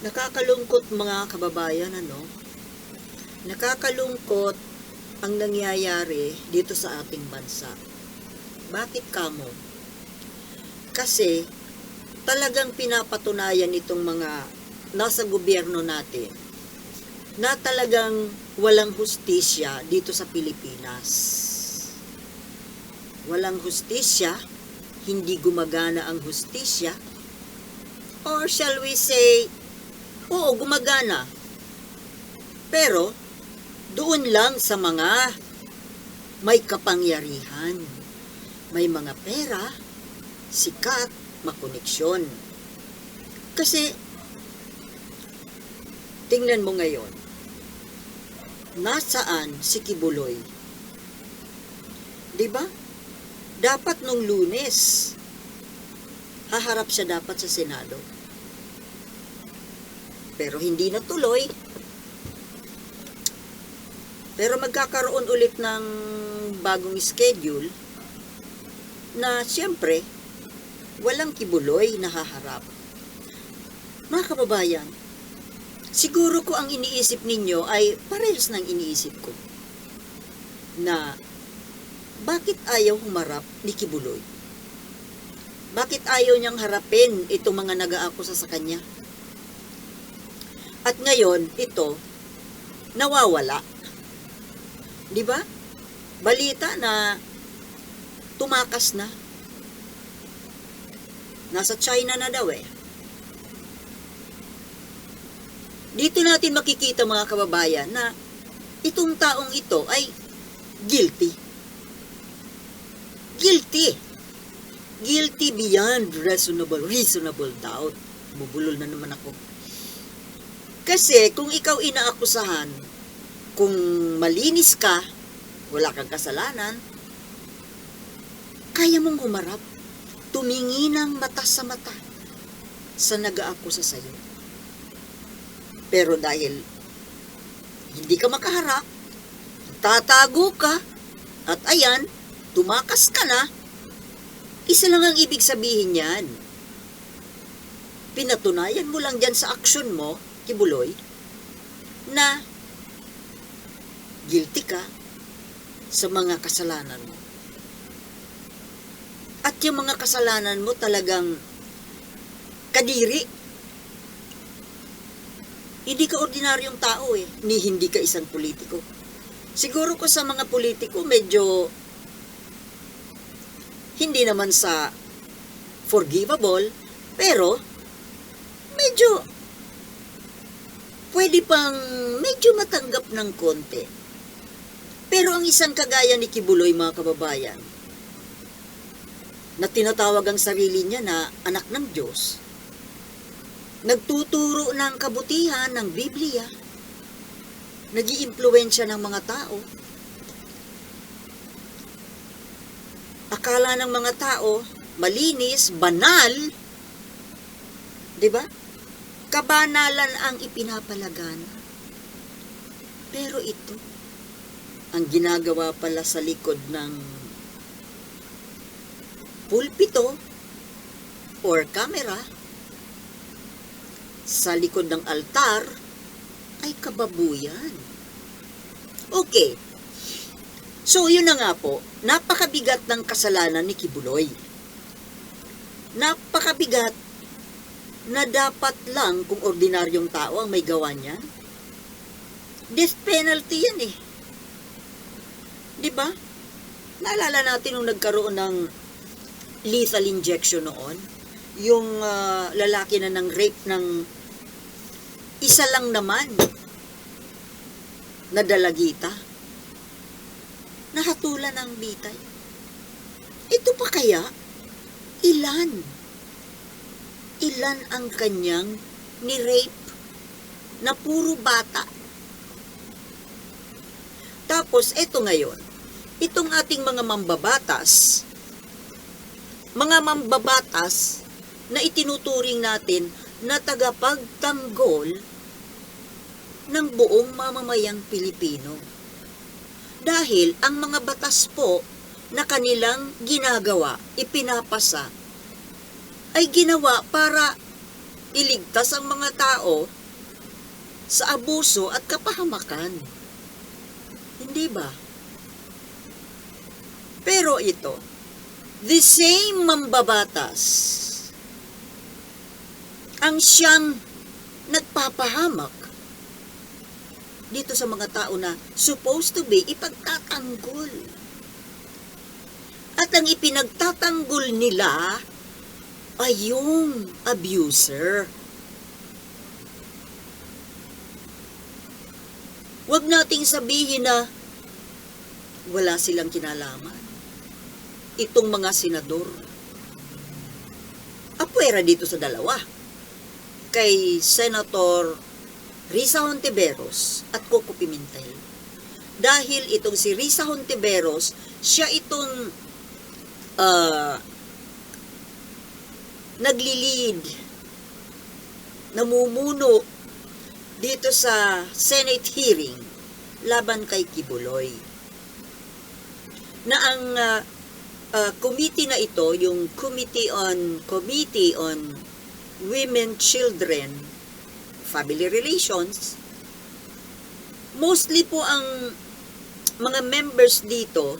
Nakakalungkot mga kababayan, ano? Nakakalungkot ang nangyayari dito sa ating bansa. Bakit kamo? Kasi talagang pinapatunayan itong mga nasa gobyerno natin na talagang walang hustisya dito sa Pilipinas. Walang hustisya, hindi gumagana ang hustisya, or shall we say, Oo, gumagana. Pero, doon lang sa mga may kapangyarihan. May mga pera, sikat, makoneksyon. Kasi, tingnan mo ngayon, nasaan si Kibuloy? Di ba? Dapat nung lunes, haharap siya dapat sa Senado pero hindi natuloy. Pero magkakaroon ulit ng bagong schedule na siyempre walang kibuloy na haharap. Mga kababayan, siguro ko ang iniisip ninyo ay parehas ng iniisip ko na bakit ayaw humarap ni Kibuloy? Bakit ayaw niyang harapin itong mga nag-aakusa sa kanya? At ngayon, ito, nawawala. Di ba? Balita na tumakas na. Nasa China na daw eh. Dito natin makikita mga kababayan na itong taong ito ay guilty. Guilty. Guilty beyond reasonable, reasonable doubt. Bubulol na naman ako. Kasi kung ikaw inaakusahan, kung malinis ka, wala kang kasalanan, kaya mong humarap, tumingin ng mata sa mata sa nag-aakusa sa iyo. Pero dahil hindi ka makaharap, tatago ka, at ayan, tumakas ka na, isa lang ang ibig sabihin yan. Pinatunayan mo lang dyan sa aksyon mo, Kibuloy, na guilty ka sa mga kasalanan mo. At yung mga kasalanan mo talagang kadiri. Hindi ka ordinaryong tao eh, ni hindi ka isang politiko. Siguro ko sa mga politiko medyo hindi naman sa forgivable, pero medyo pwede pang medyo matanggap ng konti. Pero ang isang kagaya ni Kibuloy, mga kababayan, na tinatawag ang sarili niya na anak ng Diyos, nagtuturo ng kabutihan ng Biblia, nag ng mga tao, akala ng mga tao malinis, banal, 'di ba? Kabanalan ang ipinapalagan. Pero ito ang ginagawa pala sa likod ng pulpito or camera sa likod ng altar ay kababuyan. Okay, So, yun na nga po, napakabigat ng kasalanan ni Kibuloy. Napakabigat na dapat lang kung ordinaryong tao ang may gawa niya. Death penalty yan eh. Di ba? Naalala natin nung nagkaroon ng lethal injection noon, yung ah, lalaki na ng rape ng isa lang naman na dalagita nahatulan ng bitay. Ito pa kaya? Ilan? Ilan ang kanyang ni-rape na puro bata? Tapos, eto ngayon, itong ating mga mambabatas, mga mambabatas na itinuturing natin na tagapagtanggol ng buong mamamayang Pilipino dahil ang mga batas po na kanilang ginagawa, ipinapasa, ay ginawa para iligtas ang mga tao sa abuso at kapahamakan. Hindi ba? Pero ito, the same mambabatas ang siyang nagpapahamak dito sa mga tao na supposed to be ipagtatanggol. At ang ipinagtatanggol nila ay yung abuser. Huwag nating sabihin na wala silang kinalaman. Itong mga senador. Apwera dito sa dalawa. Kay Senator Risa Hontiveros at Coco Pimentel. Dahil itong si Risa Hontiveros, siya itong uh, naglilid, namumuno dito sa Senate hearing laban kay Kibuloy. Na ang uh, uh, committee na ito, yung Committee on Committee on Women, Children, Family Relations, mostly po ang mga members dito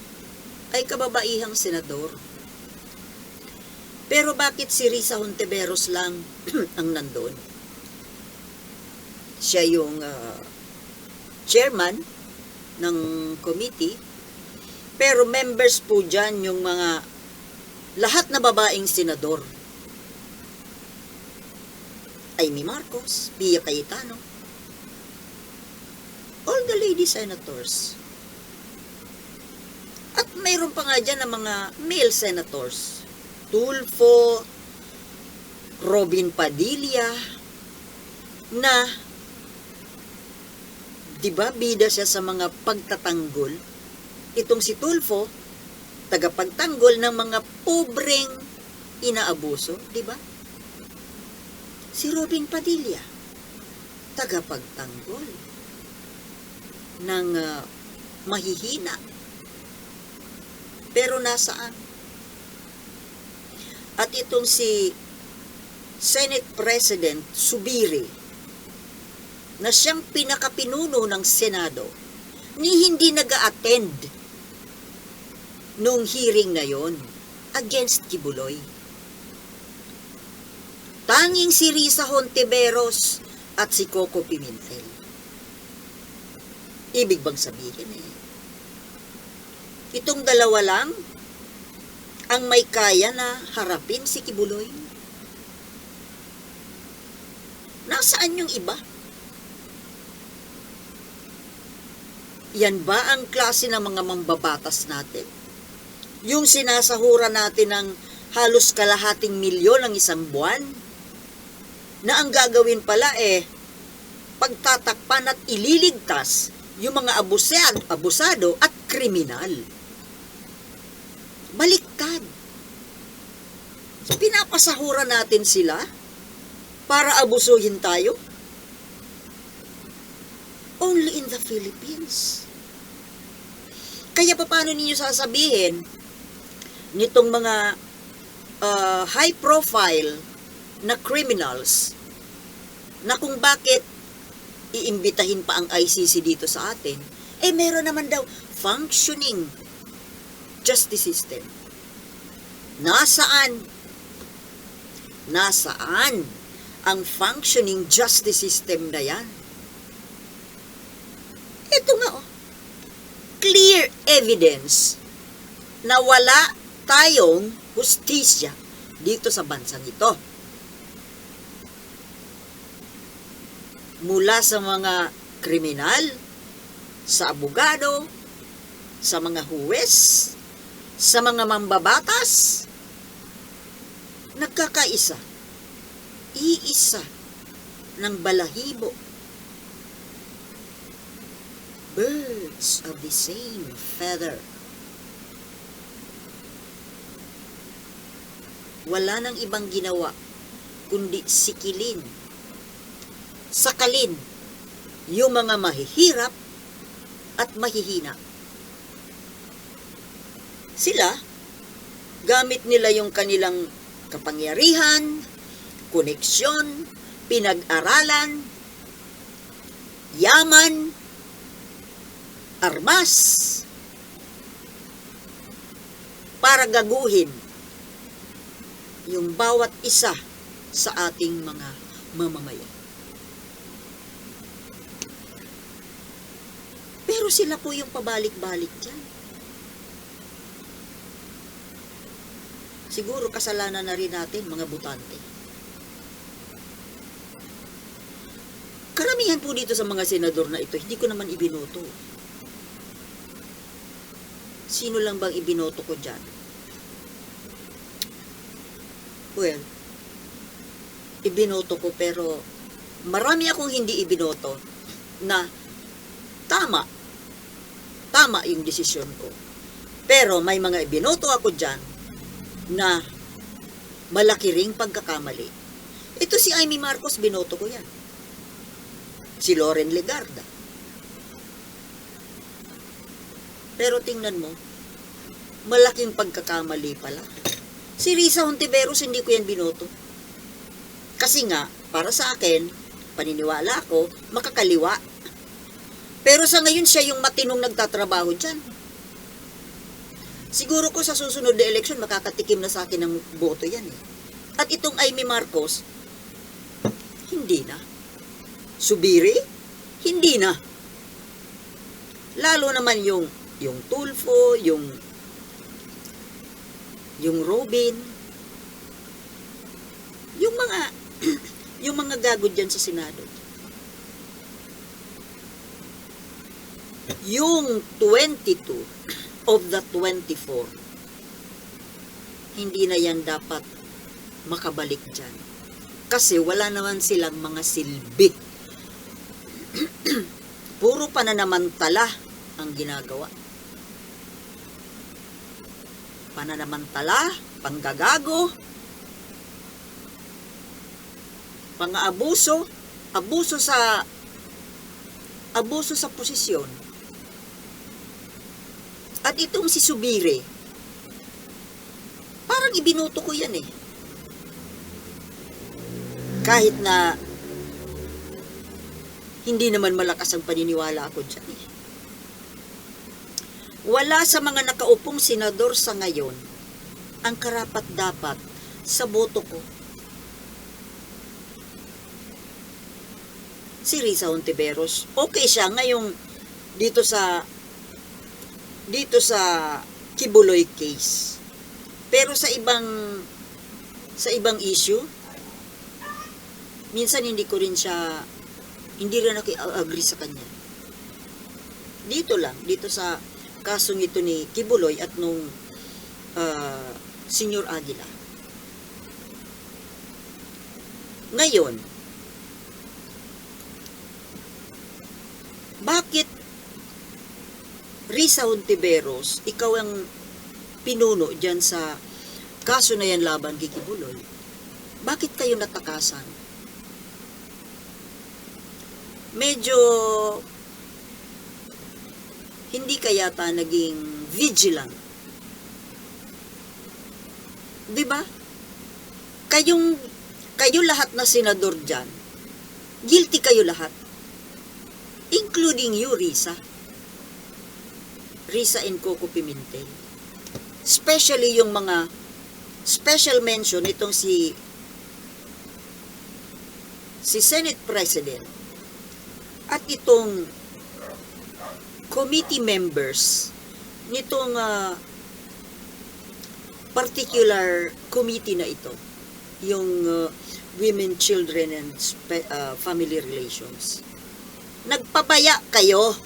ay kababaihang senador. Pero bakit si Risa Hontiveros lang ang nandun? Siya yung uh, chairman ng committee. Pero members po dyan yung mga lahat na babaeng senador. Amy Marcos, Pia Cayetano, all the lady senators. At mayroon pa nga dyan ng mga male senators. Tulfo, Robin Padilla, na, di ba, bida siya sa mga pagtatanggol. Itong si Tulfo, tagapagtanggol ng mga pobreng inaabuso, di ba? Si Robin Padilla, tagapagtanggol ng uh, mahihina. Pero nasaan? At itong si Senate President Subiri, na siyang pinakapinuno ng Senado, ni hindi nag attend nung hearing na yon against Kibuloy. Tanging si Risa Hontiveros at si Coco Pimentel. Ibig bang sabihin eh, itong dalawa lang ang may kaya na harapin si Kibuloy? Nasaan yung iba? Yan ba ang klase ng mga mambabatas natin? Yung sinasahura natin ng halos kalahating milyon ng isang buwan? Na ang gagawin pala eh, pagtatakpan at ililigtas yung mga abusado, at kriminal. Baliktad. Pinapasahura natin sila para abusuhin tayo? Only in the Philippines. Kaya pa paano ninyo sasabihin nitong mga uh, high profile na criminals na kung bakit iimbitahin pa ang ICC dito sa atin, eh meron naman daw functioning justice system. Nasaan? Nasaan ang functioning justice system na yan? Ito nga oh. Clear evidence na wala tayong hustisya dito sa bansang ito. Mula sa mga kriminal, sa abogado, sa mga huwes, sa mga mambabatas, nagkakaisa, iisa ng balahibo. Birds of the same feather. Wala nang ibang ginawa kundi sikilin, sakalin yung mga mahihirap at mahihina. Sila, gamit nila yung kanilang kapangyarihan, koneksyon, pinag-aralan, yaman, armas, para gaguhin yung bawat isa sa ating mga mamamayan. Pero sila po yung pabalik-balik dyan. Siguro kasalanan na rin natin, mga butante. Karamihan po dito sa mga senador na ito, hindi ko naman ibinoto. Sino lang bang ibinoto ko dyan? Well, ibinoto ko pero marami akong hindi ibinoto na tama. Tama yung desisyon ko. Pero may mga ibinoto ako dyan na malaki ring pagkakamali. Ito si Amy Marcos, binoto ko yan. Si Loren Legarda. Pero tingnan mo, malaking pagkakamali pala. Si Risa Hontiveros, hindi ko yan binoto. Kasi nga, para sa akin, paniniwala ako, makakaliwa. Pero sa ngayon, siya yung matinong nagtatrabaho dyan. Siguro ko sa susunod na eleksyon, makakatikim na sa akin ng boto yan eh. At itong Amy Marcos, hindi na. Subiri, hindi na. Lalo naman yung yung Tulfo, yung yung Robin, yung mga yung mga gago dyan sa Senado. Yung 22 of the 24, hindi na yan dapat makabalik dyan. Kasi wala naman silang mga silbi. Puro pananamantala ang ginagawa. Pananamantala, panggagago, pang-abuso, abuso sa abuso sa posisyon. At itong si Subire, parang ibinuto ko yan eh. Kahit na hindi naman malakas ang paniniwala ako dyan eh. Wala sa mga nakaupong senador sa ngayon ang karapat dapat sa boto ko. Si Risa Hontiveros, okay siya ngayong dito sa dito sa Kibuloy case. Pero sa ibang sa ibang issue, minsan hindi ko rin siya hindi rin ako agree sa kanya. Dito lang, dito sa kasong ito ni Kibuloy at nung uh, Senior Aguila. Ngayon, bakit Risa Hontiveros, ikaw ang pinuno dyan sa kaso na yan laban kay Kibuloy? Bakit kayo natakasan? Medyo hindi kaya ta naging vigilant. 'Di ba? Kayong kayo lahat na senador diyan. Guilty kayo lahat. Including you, Risa. Risa and Coco Pimentel. Especially yung mga special mention itong si si Senate President at itong committee members nitong uh, particular committee na ito yung uh, Women, Children and uh, Family Relations nagpabaya kayo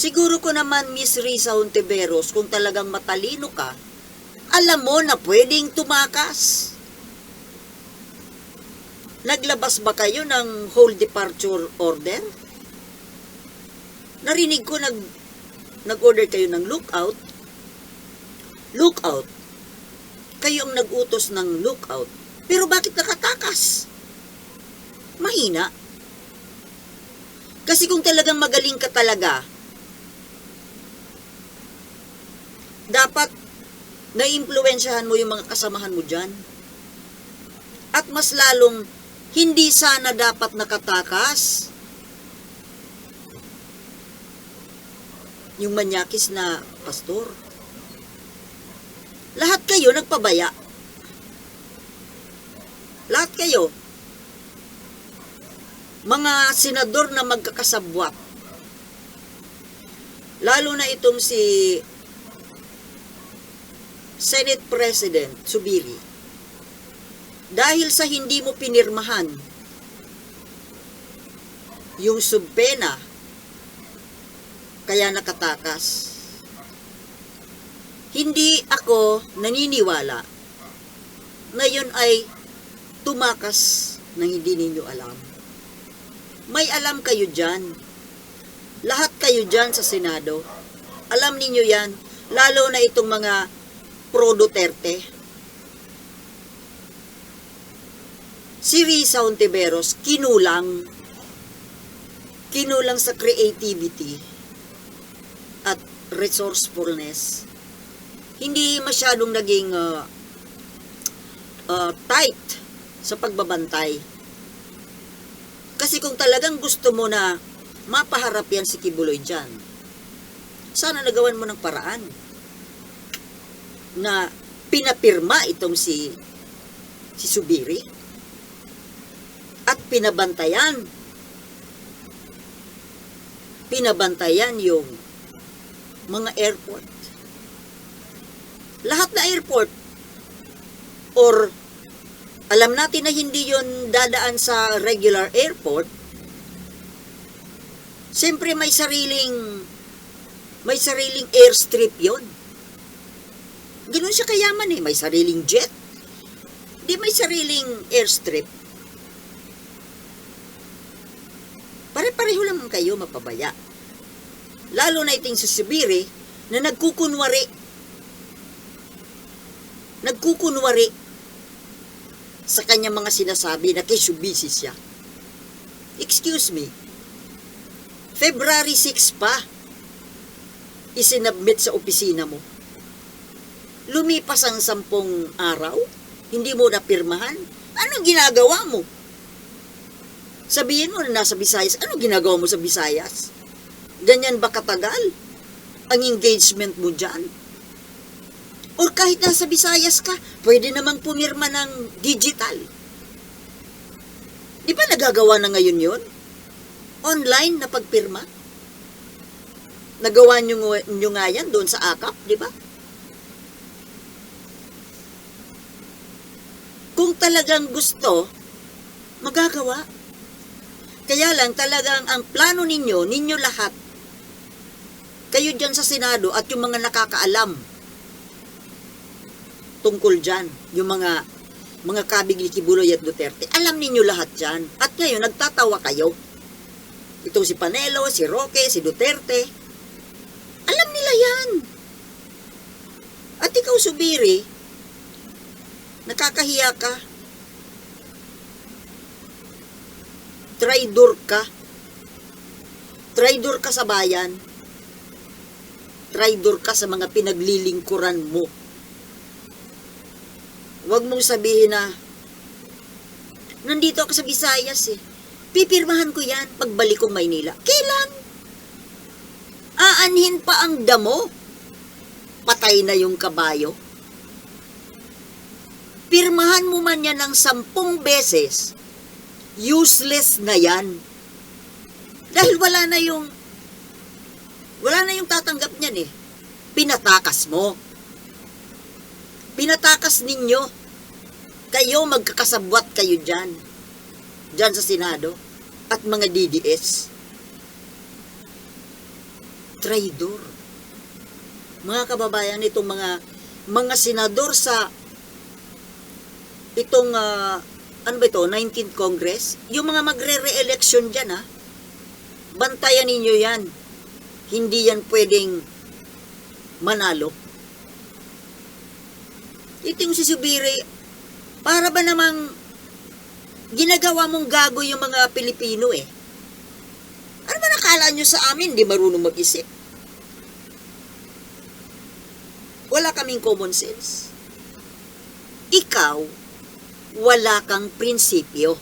siguro ko naman Miss Risa Hontiveros kung talagang matalino ka alam mo na pwedeng tumakas Naglabas ba kayo ng whole departure order? Narinig ko nag nag-order kayo ng lookout. Lookout. Kayo ang nag-utos ng lookout. Pero bakit nakatakas? Mahina. Kasi kung talagang magaling ka talaga, dapat naimpluwensyahan mo yung mga kasamahan mo dyan At mas lalong hindi sana dapat nakatakas yung manyakis na pastor. Lahat kayo nagpabaya. Lahat kayo. Mga senador na magkakasabwat. Lalo na itong si Senate President Subiri. Dahil sa hindi mo pinirmahan yung subpena kaya nakatakas. Hindi ako naniniwala na yun ay tumakas ng hindi ninyo alam. May alam kayo dyan. Lahat kayo dyan sa Senado. Alam ninyo yan, lalo na itong mga pro Duterte. Si Risa Ontiveros, kinulang. Kinulang sa creativity at resourcefulness. Hindi masyadong naging uh, uh, tight sa pagbabantay. Kasi kung talagang gusto mo na mapaharap yan si Kibuloy dyan, sana nagawan mo ng paraan na pinapirma itong si si Subiri at pinabantayan pinabantayan yung mga airport. Lahat na airport or alam natin na hindi yon dadaan sa regular airport siyempre may sariling may sariling airstrip yon Ganun siya kayaman eh. May sariling jet. Di may sariling airstrip. Pare-pareho lang kayo mapabaya. Lalo na iting susubiri na nagkukunwari. Nagkukunwari sa kanyang mga sinasabi na kisubisi siya. Excuse me. February 6 pa isinabmit sa opisina mo lumipas ang sampung araw, hindi mo napirmahan, anong ginagawa mo? Sabihin mo na nasa Visayas, anong ginagawa mo sa Visayas? Ganyan ba katagal ang engagement mo dyan? Or kahit nasa Visayas ka, pwede namang pumirma ng digital. Di ba nagagawa na ngayon yon? Online na pagpirma? Nagawa nyo, nyo nga yan doon sa AKAP, di ba? Kung talagang gusto, magagawa. Kaya lang talagang ang plano ninyo, ninyo lahat, kayo dyan sa Senado at yung mga nakakaalam tungkol dyan, yung mga mga kabig ni Kibuloy at Duterte, alam ninyo lahat dyan. At ngayon, nagtatawa kayo. Itong si Panelo, si Roque, si Duterte, alam nila yan. At ikaw, Subiri, Nakakahiya ka. Traidor ka. Traidor ka sa bayan. Traidor ka sa mga pinaglilingkuran mo. Huwag mong sabihin na, nandito ako sa Visayas eh. Pipirmahan ko yan pagbalik ko Maynila. Kailan? Aanhin pa ang damo. Patay na yung kabayo pirmahan mo man yan ng sampung beses, useless na yan. Dahil wala na yung, wala na yung tatanggap niyan eh. Pinatakas mo. Pinatakas ninyo. Kayo magkakasabwat kayo dyan. Dyan sa Senado. At mga DDS. Traidor. Mga kababayan, itong mga mga senador sa itong, uh, ano ba ito, 19th Congress, yung mga magre-re-election dyan, ha, bantayan ninyo yan. Hindi yan pwedeng manalo. Ito yung si Subiri, para ba namang ginagawa mong gago yung mga Pilipino eh. Ano ba nakala nyo sa amin, di marunong mag-isip? Wala kaming common sense. Ikaw, wala kang prinsipyo.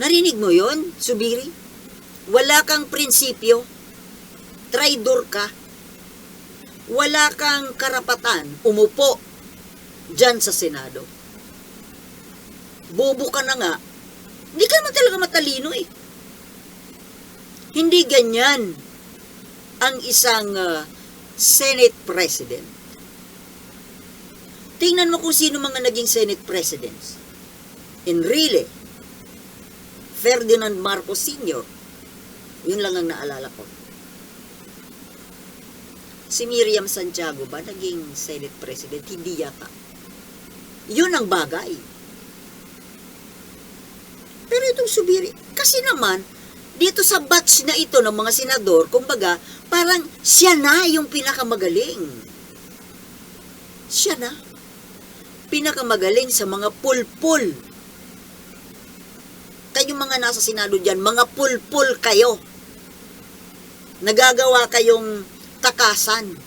Narinig mo yon, Subiri? Wala kang prinsipyo. Traidor ka. Wala kang karapatan umupo dyan sa Senado. Bobo ka na nga. Hindi ka naman talaga matalino eh. Hindi ganyan ang isang uh, Senate President. Tingnan mo kung sino mga naging Senate Presidents. Enrile, Ferdinand Marcos Sr., yun lang ang naalala ko. Si Miriam Santiago ba naging Senate President? Hindi yata. Yun ang bagay. Pero itong subiri, kasi naman, dito sa batch na ito ng mga senador, kumbaga, parang siya na yung pinakamagaling. Siya na. Pinakamagaling sa mga pulpul. Kayong mga nasa senado dyan, mga pulpul kayo. Nagagawa kayong takasan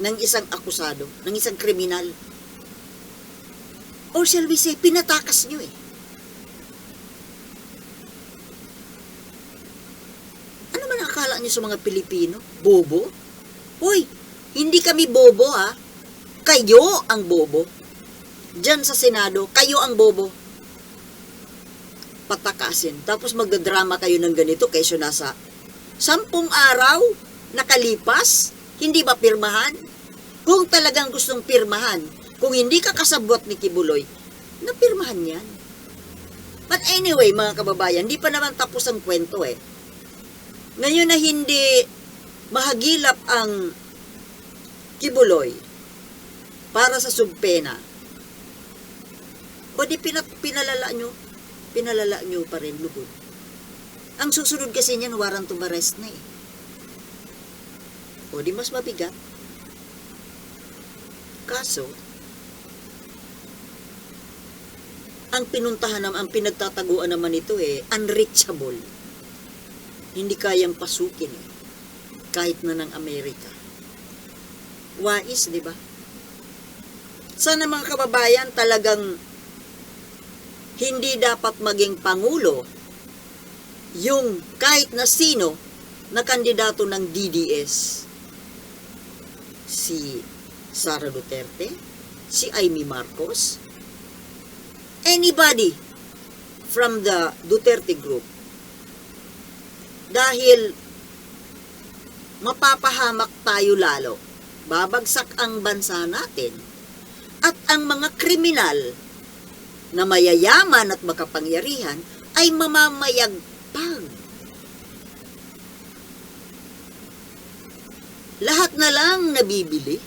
ng isang akusado, ng isang kriminal. Or shall we say, pinatakas nyo eh. Ano man akala nyo sa mga Pilipino? Bobo? Hoy, hindi kami bobo ha. Kayo ang bobo. Diyan sa Senado, kayo ang bobo. Patakasin. Tapos magdadrama kayo ng ganito kaysa nasa sampung araw nakalipas, hindi ba pirmahan? Kung talagang gustong pirmahan, kung hindi ka kasabot ni Kibuloy, napirmahan yan. But anyway, mga kababayan, hindi pa naman tapos ang kwento eh. Ngayon na hindi mahagilap ang Kibuloy para sa subpena, o di pinalala nyo, pinalala nyo pa rin lubod. Ang susunod kasi niyan, warrant to arrest na eh. O di mas mabigat. Kaso, ang pinuntahan naman, ang pinagtataguan naman ito eh, unreachable. Hindi kayang pasukin eh. Kahit na ng Amerika. Wais, di ba? Sana mga kababayan talagang hindi dapat maging pangulo yung kahit na sino na kandidato ng DDS. Si Sara Duterte, si Amy Marcos, anybody from the Duterte group. Dahil mapapahamak tayo lalo. Babagsak ang bansa natin. At ang mga kriminal na mayayaman at makapangyarihan ay mamamayagpag. Lahat na lang nabibili.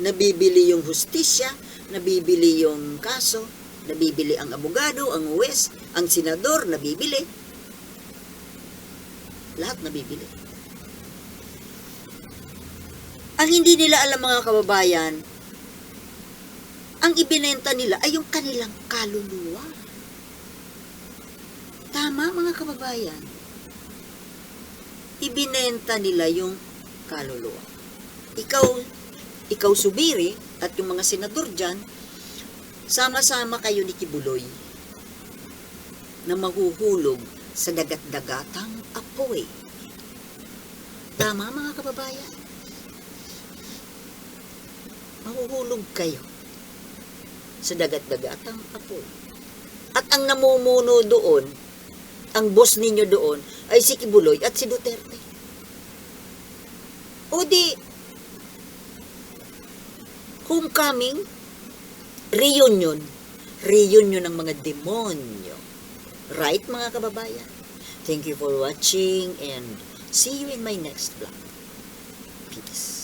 Nabibili yung hustisya, nabibili yung kaso, nabibili ang abogado, ang uwes, ang senador, nabibili. Lahat nabibili. Ang hindi nila alam mga kababayan, ang ibinenta nila ay yung kanilang kaluluwa. Tama mga kababayan. Ibinenta nila yung kaluluwa. Ikaw, ikaw subiri at yung mga senador dyan, sama-sama kayo ni Kibuloy na mahuhulog sa dagat-dagatang apoy. Tama mga kababayan. Mahuhulog kayo sa dagat-dagatang apoy. At ang namumuno doon, ang boss ninyo doon, ay si Kibuloy at si Duterte. O di, homecoming, reunion, reunion ng mga demonyo. Right, mga kababayan? Thank you for watching and see you in my next vlog. Peace.